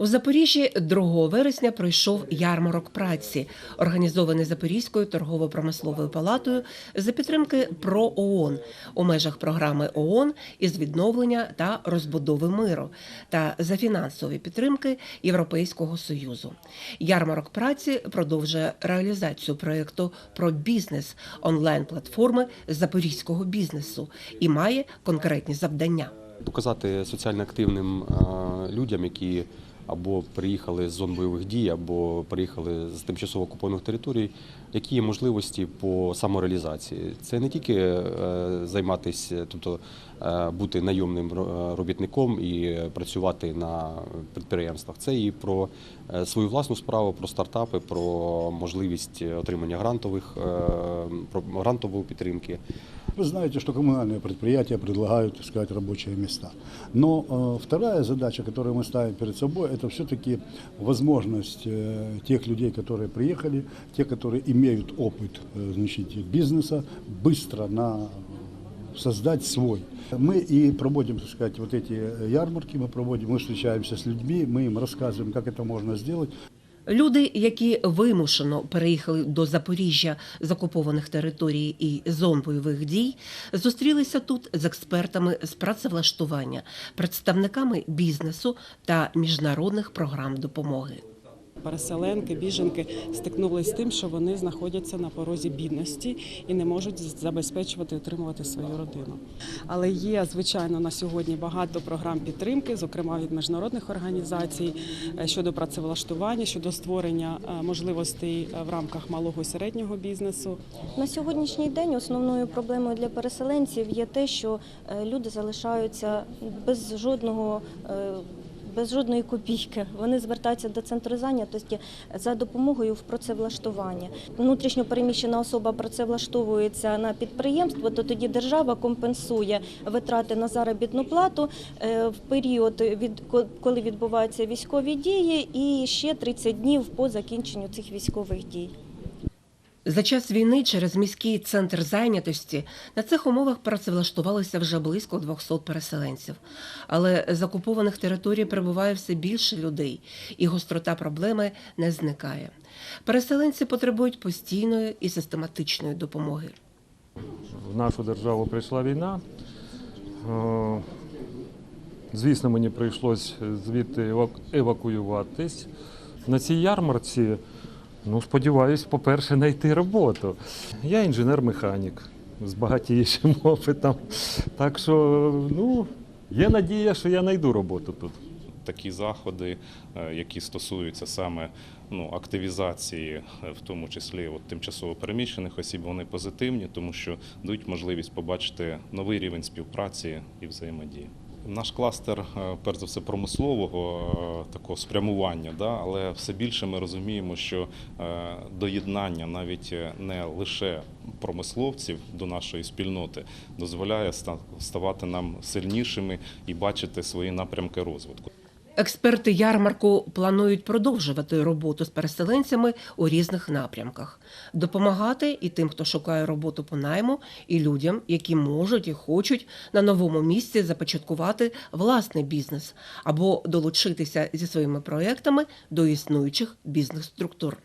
У Запоріжжі 2 вересня пройшов ярмарок праці, організований Запорізькою торгово-промисловою палатою за підтримки ПРО ООН у межах програми ООН із відновлення та розбудови миру та за фінансової підтримки Європейського союзу. Ярмарок праці продовжує реалізацію проєкту про бізнес онлайн-платформи запорізького бізнесу і має конкретні завдання. показати соціально активним е, людям, які або приїхали з зон бойових дій, або приїхали з тимчасово окупованих територій, які є можливості по самореалізації. Це не тільки е, займатися, тобто е, бути найомним ро- робітником і працювати на підприємствах. Це і про е, свою власну справу, про стартапи, про можливість отримання грантових е, про грантової підтримки. Вы знаете, что коммунальные предприятия предлагают, так сказать, рабочие места. Но э, вторая задача, которую мы ставим перед собой, это все-таки возможность э, тех людей, которые приехали, те, которые имеют опыт э, значит, бизнеса, быстро на создать свой. Мы и проводим, так сказать, вот эти э, ярмарки, мы проводим, мы встречаемся с людьми, мы им рассказываем, как это можно сделать. Люди, які вимушено переїхали до Запоріжжя з окупованих територій і зон бойових дій, зустрілися тут з експертами з працевлаштування, представниками бізнесу та міжнародних програм допомоги. Переселенки, біженки стикнулися з тим, що вони знаходяться на порозі бідності і не можуть забезпечувати отримувати свою родину. Але є звичайно на сьогодні багато програм підтримки, зокрема від міжнародних організацій е, щодо працевлаштування, щодо створення е, можливостей е, в рамках малого і середнього бізнесу. На сьогоднішній день основною проблемою для переселенців є те, що люди залишаються без жодного. Без жодної копійки вони звертаються до центру зайнятості за допомогою в працевлаштуванні. Внутрішньо переміщена особа працевлаштовується на підприємство, то тоді держава компенсує витрати на заробітну плату е, в період від коли відбуваються військові дії, і ще 30 днів по закінченню цих військових дій. За час війни через міський центр зайнятості на цих умовах працевлаштувалося вже близько 200 переселенців. Але з окупованих територій прибуває все більше людей, і гострота проблеми не зникає. Переселенці потребують постійної і систематичної допомоги. в нашу державу прийшла війна. Е, Звісно, мені прийшлось звідти евак- евакуюватись. На цій ярмарці, ну, сподіваюсь, по-перше, знайти роботу. Я інженер-механік з багатішим опитом. Так що, ну, є надія, що я знайду роботу тут. такі заходи, е, які стосуються саме ну, активізації, е, в тому числі от, тимчасово переміщених осіб, вони позитивні, тому що дають можливість побачити новий рівень співпраці і взаємодії. Наш кластер, е, перш за все, промислового е, такого спрямування, да, але все більше ми розуміємо, що е, доєднання навіть не лише промисловців до нашої спільноти дозволяє ста- ставати нам сильнішими і бачити свої напрямки розвитку. Експерти ярмарку планують продовжувати роботу з переселенцями у різних напрямках, допомагати і тим, хто шукає роботу по найму, і людям, які можуть і хочуть на новому місці започаткувати власний бізнес або долучитися зі своїми проектами до існуючих бізнес-структур.